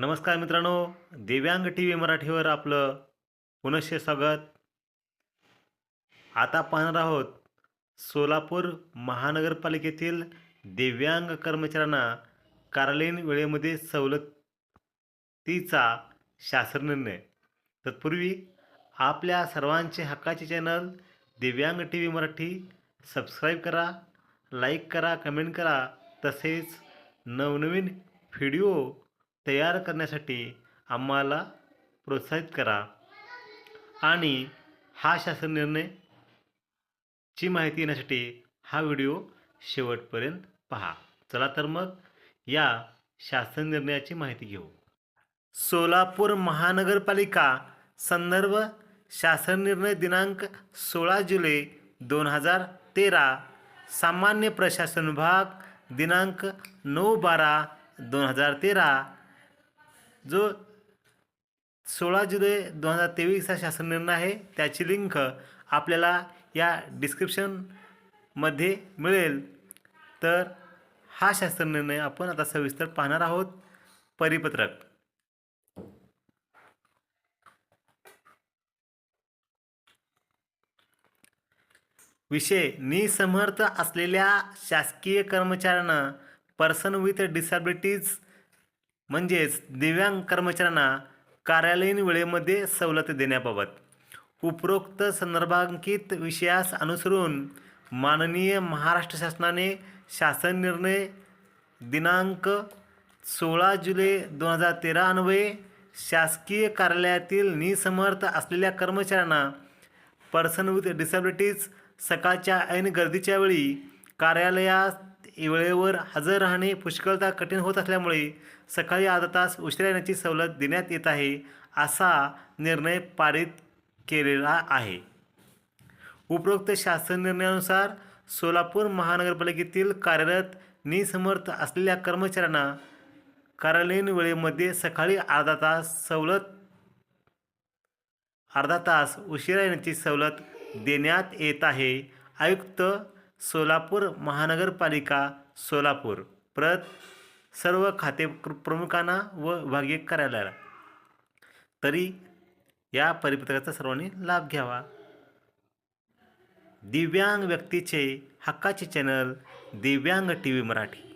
नमस्कार मित्रांनो दिव्यांग टी व्ही मराठीवर आपलं पुनश्च स्वागत. आता पाहणार आहोत सोलापूर महानगरपालिकेतील दिव्यांग कर्मचाऱ्यांना कार्यालयीन वेळेमध्ये सवलतीचा शासन निर्णय. तत्पूर्वी आपल्या सर्वांचे हक्काचे channel Divyang T V Marathi subscribe करा लाईक करा कमेंट करा. तसेच नवनवीन व्हिडिओ तयार करण्यासाठी आम्हाला प्रोत्साहित करा. आणि हा शासन निर्णय ची माहिती येण्यासाठी हा व्हिडिओ शेवटपर्यंत पहा. चला तर मग या शासन निर्णयाची माहिती घेऊ. सोलापूर महानगरपालिका संदर्भ शासन निर्णय दिनांक सोळा जुलै दोन हजार तेरा सामान्य प्रशासन विभाग दिनांक नऊ बारा दोन हजार तेरा जो सोळा जुलै दोन हजार तेवीसचा शासन निर्णय आहे त्याची लिंक आपल्याला या डिस्क्रिप्शनमध्ये मिळेल. तर हा शासन निर्णय आपण आता सविस्तर पाहणार आहोत. परिपत्रक. विषय. निसमर्थ असलेल्या शासकीय कर्मचाऱ्यांना पर्सन विथ डिसॅबिलिटीज म्हणजेच दिव्यांग कर्मचाऱ्यांना कार्यालयीन वेळेमध्ये सवलत देण्याबाबत. उपरोक्त संदर्भांकित विषयास अनुसरून माननीय महाराष्ट्र शासनाने शासन निर्णय दिनांक सोळा जुलै दोन हजार तेरा अन्वये शासकीय कार्यालयातील निसमर्थ असलेल्या कर्मचाऱ्यांना पर्सन विथ डिसॅबिलिटीज सकाळच्या ऐन गर्दीच्या वेळी कार्यालयात वेळेवर हजर राहणे पुष्कळदा कठीण होत असल्यामुळे सकाळी अर्धा तास उशिरा येण्याची सवलत देण्यात येत आहे असा निर्णय पारित केलेला आहे. उपरोक्त शासन निर्णयानुसार सोलापूर महानगरपालिकेतील कार्यरत निसमर्थ असलेल्या कर्मचाऱ्यांना कार्यालयीन वेळेमध्ये सकाळी अर्धा तास सवलत अर्धा तास उशिरा येण्याची सवलत देण्यात येत आहे आयुक्त सोलापूर महानगरपालिका सोलापूर. प्रत सर्व खाते प्रमुखांना व विभागीय कार्यालयाला. तरी या परिपत्रकाचा सर्वांनी लाभ घ्यावा. दिव्यांग व्यक्तीचे हक्काचे channel Divyang T V Marathi.